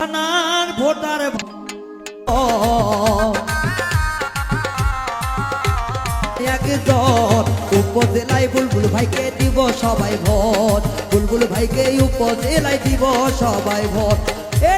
নানান ভোটার উপজেলায় বুলবুল ভাইকে দিব সবাই ভোট। বুলবুল ভাইকে উপজেলায় দিব সবাই ভোট। এ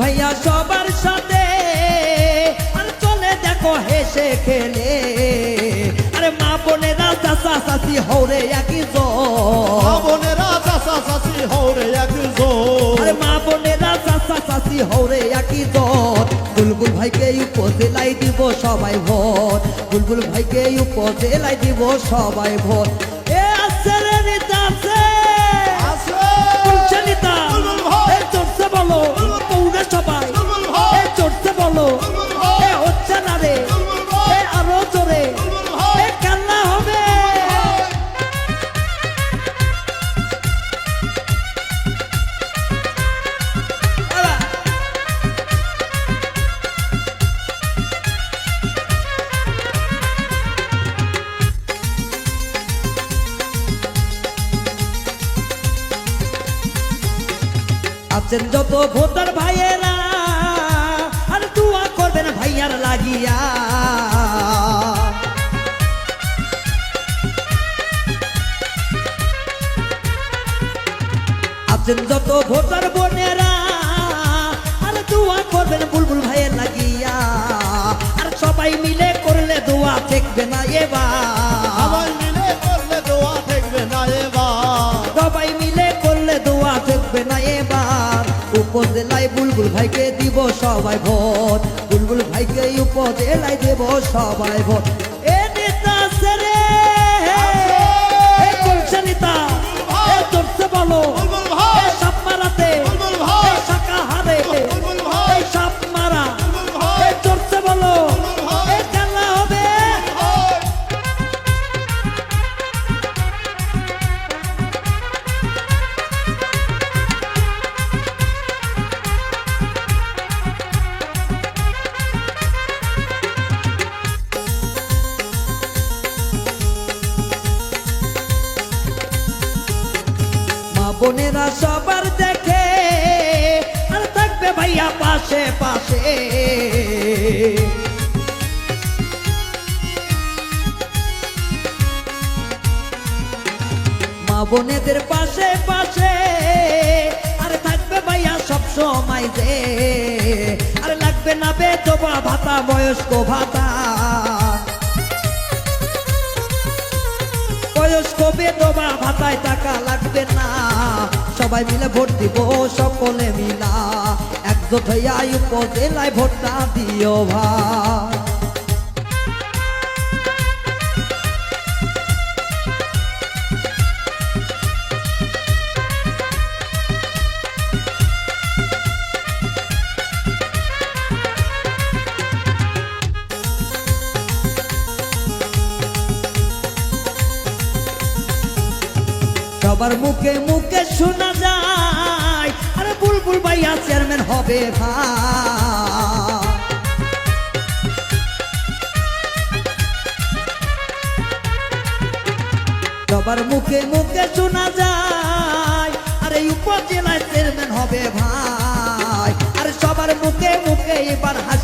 ভাইয়া সবার সাথে, আর চলে দেখো হেসে খেলে। আরে মা বোনেরা চাষা চাষি হরে একই হরে একই দল বুলবুল ভাইকে উপজেলায় দিব সবাই ভোট। বুলবুল ভাইকে উপজেলায় দিব সবাই ভোট। আছেন যত ভোটার ভাইয়েরা আর দোয়া করবেন ভাইয়ার লাগিয়া। আছেন যত ভোটার বোনেরা আর দোয়া করবেন বুলবুল ভাইয়ের লাগিয়া। আর সবাই মিলে করলে দোয়া দেখবে না এবার। সবাই মিলে করলে দোয়া দেখবে না এবার। সবাই মিলে করলে দোয়া দেখবে না এবার। উপজেলায় বুলবুল ভাইকে দিব সবাই ভোট। বুলবুল ভাইকে উপজেলায় দেব সবাই ভোট। বোনেরা সবার দেখে, আর থাকবে ভাইয়া পাশে পাশে। মা বোনেদের পাশে পাশে, আর থাকবে ভাইয়া সব সময় যে। আর লাগবে না বেতবা ভাতা বয়স্ক ভাতা বয়স্ক বেদবা, ভাতায় টাকা লাগবে না। সবাই মিলে ভোট দিব, সকলে মিলা। একজোট হইয়া উপজেলায় ভোটটা দিও ভাই। সবার মুখে মুখে শোনা যায়। আরে বুলবুল ভাইয়া চেয়ারম্যান হবে ভাই সবার মুখে মুখে শোনা যায়। আরে উপজেলায় চেয়ারম্যান হবে ভাই। আরে সবার মুখে মুখে এবার হাস